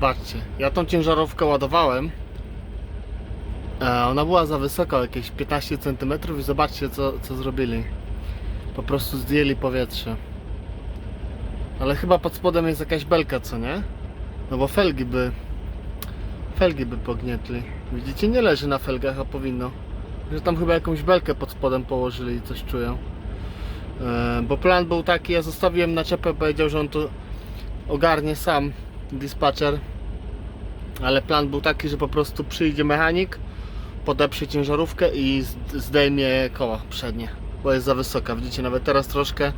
Patrzcie, ja tą ciężarówkę ładowałem. E, ona była za wysoka, jakieś 15 cm i zobaczcie co, co zrobili. Po prostu zdjęli powietrze. Ale chyba pod spodem jest jakaś belka, co nie? No bo felgi by... Felgi by pognietli. Widzicie, nie leży na felgach, a powinno. Że tam chyba jakąś belkę pod spodem położyli i coś czują. E, bo plan był taki, ja zostawiłem naczepę, powiedział, że on to ogarnie sam, dispatcher. Ale plan był taki, że po prostu przyjdzie mechanik, podeprze ciężarówkę i zdejmie koła przednie, bo jest za wysoka. Widzicie, nawet teraz troszkę,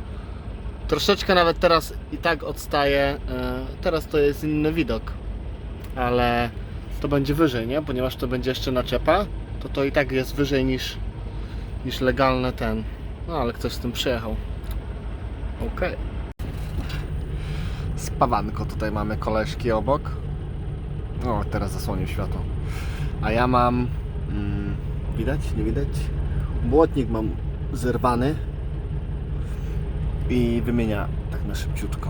troszeczkę nawet teraz i tak odstaje. e, Teraz to jest inny widok, ale to będzie wyżej, nie? Ponieważ to będzie jeszcze naczepa, to to i tak jest wyżej niż, niż legalny ten. No ale ktoś z tym przyjechał. Okej. Spawanko tutaj mamy koleżki obok. O, teraz zasłonił światło. A ja mam. Mm, widać? Nie widać? Błotnik mam zerwany i wymienia tak na szybciutko.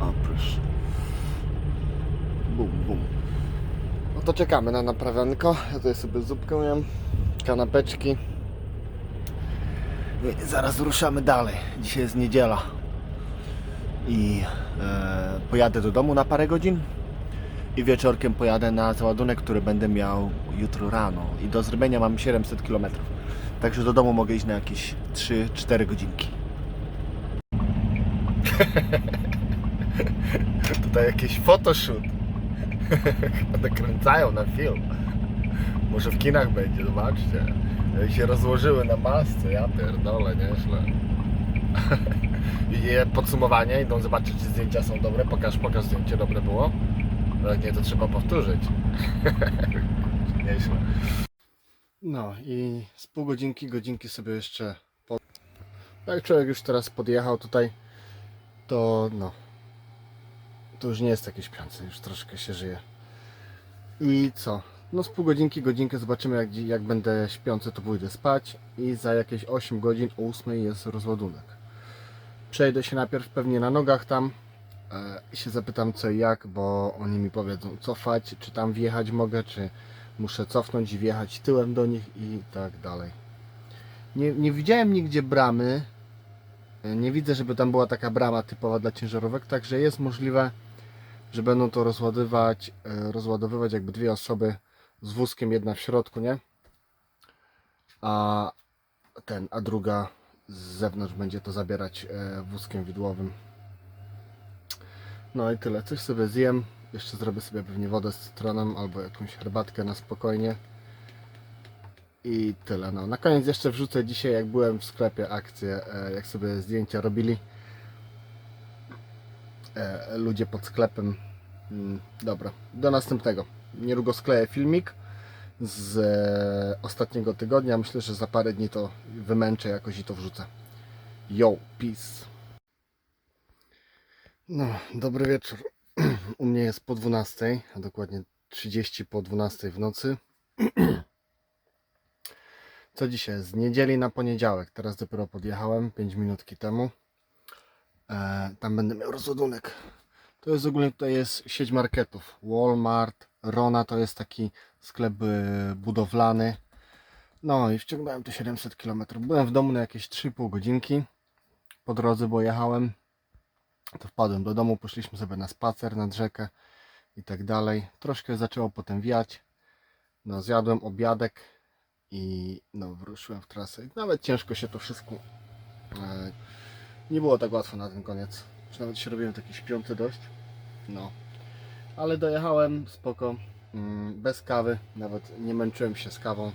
O, proszę. Bum, bum. No to czekamy na naprawianko. Ja tutaj sobie zupkę jem, kanapeczki. I zaraz ruszamy dalej. Dzisiaj jest niedziela. I e, pojadę do domu na parę godzin. I wieczorkiem pojadę na załadunek, który będę miał jutro rano. I do zrobienia mam 700 km. Także do domu mogę iść na jakieś 3-4 godzinki. Tutaj jakiś photoshoot. Nakręcają na film. Może w kinach będzie, zobaczcie. Jak się rozłożyły na masce, ja pierdolę, nieźle. Podsumowanie, idą zobaczyć, czy zdjęcia są dobre. Pokaż, pokaż zdjęcie, dobre było. No Jak nie, to trzeba powtórzyć. Nieźle. No i z pół godzinki, godzinki sobie jeszcze po... Jak człowiek już teraz podjechał tutaj, to no, to już nie jest taki śpiący, już troszkę się żyje. I co? No z pół godzinki, godzinkę zobaczymy jak, jak będę śpiący to pójdę spać i za jakieś 8 godzin o 8 jest rozładunek. Przejdę się najpierw pewnie na nogach tam e, i się zapytam co i jak, bo oni mi powiedzą cofać, czy tam wjechać mogę, czy muszę cofnąć i wjechać tyłem do nich i tak dalej. Nie, nie widziałem nigdzie bramy, e, nie widzę, żeby tam była taka brama typowa dla ciężarówek, także jest możliwe, że będą to rozładowywać, e, rozładowywać jakby dwie osoby z wózkiem, jedna w środku, nie? A ten, a druga z zewnątrz będzie to zabierać e, wózkiem widłowym. No i tyle. Coś sobie zjem. Jeszcze zrobię sobie pewnie wodę z cytronem albo jakąś herbatkę na spokojnie. I tyle. No. Na koniec jeszcze wrzucę dzisiaj, jak byłem w sklepie, akcję, e, jak sobie zdjęcia robili e, ludzie pod sklepem. Mm, Dobra, do następnego. Niedługo skleję filmik z e, ostatniego tygodnia. Myślę, że za parę dni to wymęczę jakoś i to wrzucę. Yo, peace. No, dobry wieczór. U mnie jest po 12, a dokładnie 30 po 12 w nocy. Co dzisiaj? Z niedzieli na poniedziałek. Teraz dopiero podjechałem 5 minutki temu. E, tam będę miał rozładunek. To jest ogólnie tutaj jest sieć marketów. Walmart, Rona to jest taki sklep e, budowlany. No i wciągnąłem te 700 km. Byłem w domu na jakieś 3,5 godzinki. Po drodze, bo jechałem. To wpadłem do domu, poszliśmy sobie na spacer nad rzekę i tak dalej. Troszkę zaczęło potem wiać. No, zjadłem obiadek i no, wyruszyłem w trasę. Nawet ciężko się to wszystko. E, nie było tak łatwo na ten koniec. Już nawet się robiłem taki śpiący dość. No. Ale dojechałem spoko. Mm, Bez kawy. Nawet nie męczyłem się z kawą.